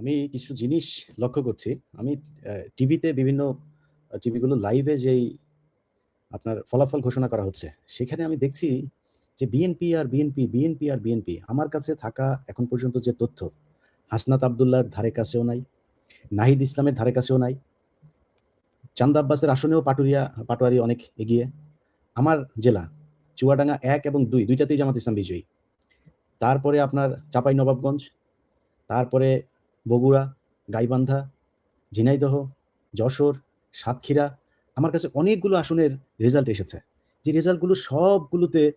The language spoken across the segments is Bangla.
আমি কিছু জিনিস লক্ষ্য করছি। আমি টিভিতে বিভিন্ন টিভিগুলো লাইভে যেই আপনার ফলাফল ঘোষণা করা হচ্ছে, সেখানে আমি দেখছি যে বিএনপি আর বিএনপি, বিএনপি আর বিএনপি। আমার কাছে থাকা এখন পর্যন্ত যে তথ্য, হাসনাত আবদুল্লার ধারে কাছেও নাই, নাহিদ ইসলামের ধারে কাছেও নাই। চান্দা আব্বাসের আসনেও পাটুরিয়া পাটোয়ারি অনেক এগিয়ে। আমার জেলা চুয়াডাঙ্গা এক এবং ২, ২ টাতেই জামাত ইসলাম বিজয়ী। তারপরে আপনার চাঁপাইনবাবগঞ্জ, তারপরে বগুড়া, গাইবান্ধা, ঝিনাইদহ, যশোর, সাতক্ষীরা। আমার কাছে অনেকগুলো আসনের রেজাল্ট এসেছে। যে রেজাল্টগুলো সবগুলোতে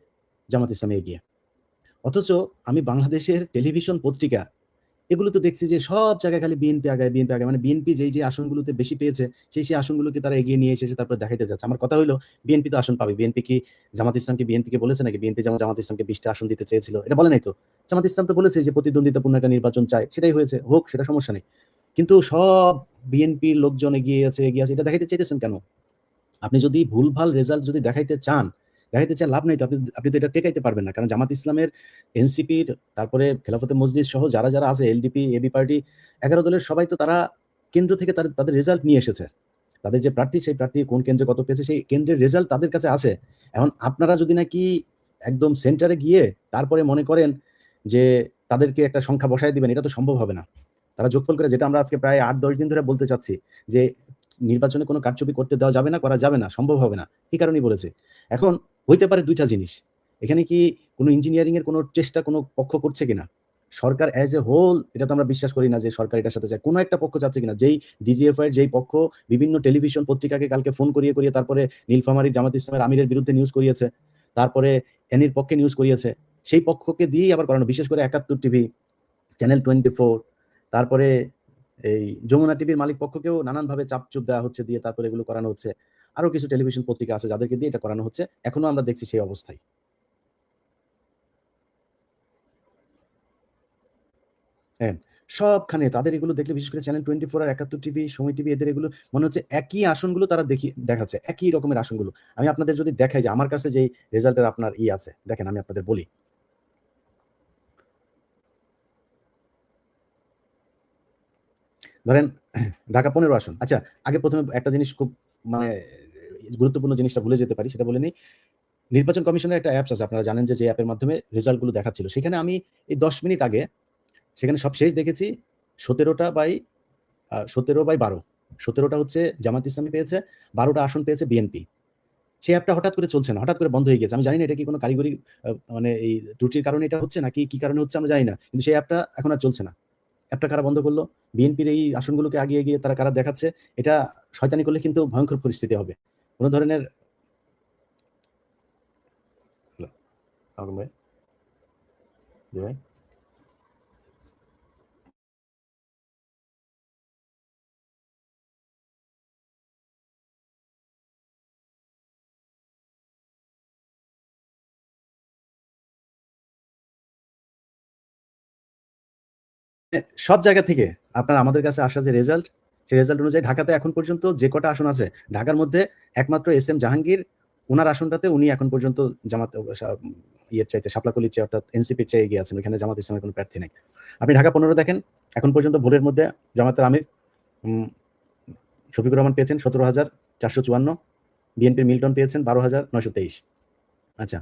জামাত ইসলামে এগিয়ে। অথচ আমি বাংলাদেশের টেলিভিশন পত্রিকা এগুলো তো দেখছি যে সব জায়গায় খালি বিএনপি আগায়, বিএনপি আগায়। মানে বিএনপি যেই, যে আসনগুলোতে বেশি পেয়েছে, সেই, সেই আসনগুলোকে তারা এগিয়ে নিয়ে এসেছে তারপরে দেখাইতে যাচ্ছে। আমার কথা হইল বিএনপি তো আসন পাবে। বিএনপি কি জামাত ইসলাম কি বিএনপিকে বলেছে নাকি? বিএনপি যেমন জামাত ইসলামকে ২০ টা আসন দিতে চেয়েছিল। এটা বলে নাই তো। জামাত ইসলাম তো বলেছে যে প্রতিদ্বন্দ্বিতাপূর্ণ একটা নির্বাচন চায়। সেটাই হয়েছে। হোক সেটা সমস্যা নেই। কিন্তু সব বিএনপির লোকজন এগিয়ে আছে, এগিয়ে আছে। এটা দেখাইতে চাইতেছেন কেন? আপনি যদি ভুলভাল রেজাল্ট যদি দেখাইতে চান, দেখাইতে চান লাভ নাই তো। আপনি আপনি তো এটা টেকাইতে পারবেন না। কারণ জামাত ইসলামের, এনসিপির, তারপরে খেলাফতে মসজিদ সহ যারা, যারা আছে এলডিপি, এবি পার্টি ১১ দলের সবাই তো তারা কেন্দ্র থেকে তাদের রেজাল্ট নিয়ে এসেছে। তাদের যে প্রার্থী সেই প্রার্থী কোন কেন্দ্রে কত পেয়েছে সেই কেন্দ্রের রেজাল্ট তাদের কাছে আছে। এখন আপনারা যদি নাকি একদম সেন্টারে গিয়ে তারপরে মনে করেন যে তাদেরকে একটা সংখ্যা বসায় দিবেন এটা তো সম্ভব হবে না। তারা যোগফল করে যেটা আমরা আজকে প্রায় আট দশ দিন ধরে বলতে চাচ্ছি যে নির্বাচনে কোনো কারচুপি করতে দেওয়া যাবে না, করা যাবে না, সম্ভব হবে না। এই কারণেই বলেছে এখন হইতে পারে দুইটা জিনিস। এখানে কি কোনো ইঞ্জিনিয়ারিং এর কোনো চেষ্টা কোনো পক্ষ করছে কিনা? সরকার অ্যাজ এ হোল এটা তো আমরা বিশ্বাস করি না যে সরকার এটার সাথে চায়। কোনো একটা পক্ষ চাচ্ছে কিনা? যেই ডিজিএফআই এর যেই পক্ষ বিভিন্ন টেলিভিশন পত্রিকাকে কালকে ফোন করিয়ে, করিয়ে তারপরে নীলফামারী জামাত ইসলামের আমিরের বিরুদ্ধে নিউজ করিয়েছে। তারপরে এনির পক্ষে নিউজ করিয়েছে। সেই পক্ষকে দিয়েই আবার করানো। বিশেষ করে ৭১ টিভি, চ্যানেল 24 তারপরে এই যমুনা টিভির মালিক পক্ষকেও নানানভাবে চাপ-চুপ দেওয়া হচ্ছে দিয়ে তারপরে এগুলো করানো হচ্ছে। আরও কিছু টেলিভিশন পত্রিকা আছে যাদেরকে দিয়ে এটা করানো হচ্ছে। এখনও আমরা দেখছি সেই অবস্থাই। হ্যাঁ, সবখানে তাদের এগুলো দেখলে বিশেষ করে চ্যানেল 24 আর ৭১ টিভি, সময় টিভি এদের এগুলো মনে হচ্ছে একই আসনগুলো তারা দেখি দেখাচ্ছে। একই রকমের আসনগুলো। আমি আপনাদের যদি দেখাই যে আমার কাছে যেই রেজাল্টের আপনার ই আছে, দেখেন আমি আপনাদের বলি। ধরেন ঢাকা ১৫ আসন। আচ্ছা আগে প্রথমে একটা জিনিস খুব মানে গুরুত্বপূর্ণ জিনিসটা ভুলে যেতে পারি সেটা বলে নেই। নির্বাচন কমিশনের একটা অ্যাপস আছে। আপনারা জানেন যে, যে অ্যাপের মাধ্যমে রেজাল্টগুলো দেখাচ্ছিল। সেখানে আমি এই ১০ মিনিট আগে সেখানে সব শেষ দেখেছি সতেরোটা বাই সতেরো বাই বারো সতেরোটা হচ্ছে জামাত ইসলামী পেয়েছে, বারোটা আসন পেয়েছে বিএনপি। সেই অ্যাপটা হঠাৎ করে চলছে না। হঠাৎ করে বন্ধ হয়ে গেছে। আমি জানি না এটা কি কোনো কারিগরি মানে এই ত্রুটির কারণে এটা হচ্ছে নাকি কি কারণে হচ্ছে আমরা জানি না। কিন্তু সেই অ্যাপটা এখন আর চলছে না। অ্যাপটা কারা বন্ধ করল? বিএনপির এই আসনগুলোকে আগিয়ে, গিয়ে তারা কারা দেখাচ্ছে। এটা শয়তানি করলে কিন্তু ভয়ঙ্কর পরিস্থিতি হবে। কোনো ধরনের ভাই। সব জায়গা থেকে আপনার আমাদের কাছে আসা যে রেজাল্ট, সেই রেজাল্ট অনুযায়ী ঢাকাতে এখন পর্যন্ত যে কটা আসন আছে, ঢাকার মধ্যে একমাত্র এস এম জাহাঙ্গীর উনার আসনটাতে উনি এখন পর্যন্ত জামাত ইয়ের চাইতে শাপলাকলির চেয়ে অর্থাৎ এনসিপির চেয়ে এগিয়ে আছেন। ওইখানে জামাত ইসলামের কোনো প্রার্থী নেই আপনি ঢাকা ১৫ দেখেন, এখন পর্যন্ত ভোটের মধ্যে জামাতের আমির শফিকুর রহমান পেয়েছেন ১৭,৪৫৪ বিএনপির মিল্টন পেয়েছেন ১২,৯২৩ আচ্ছা।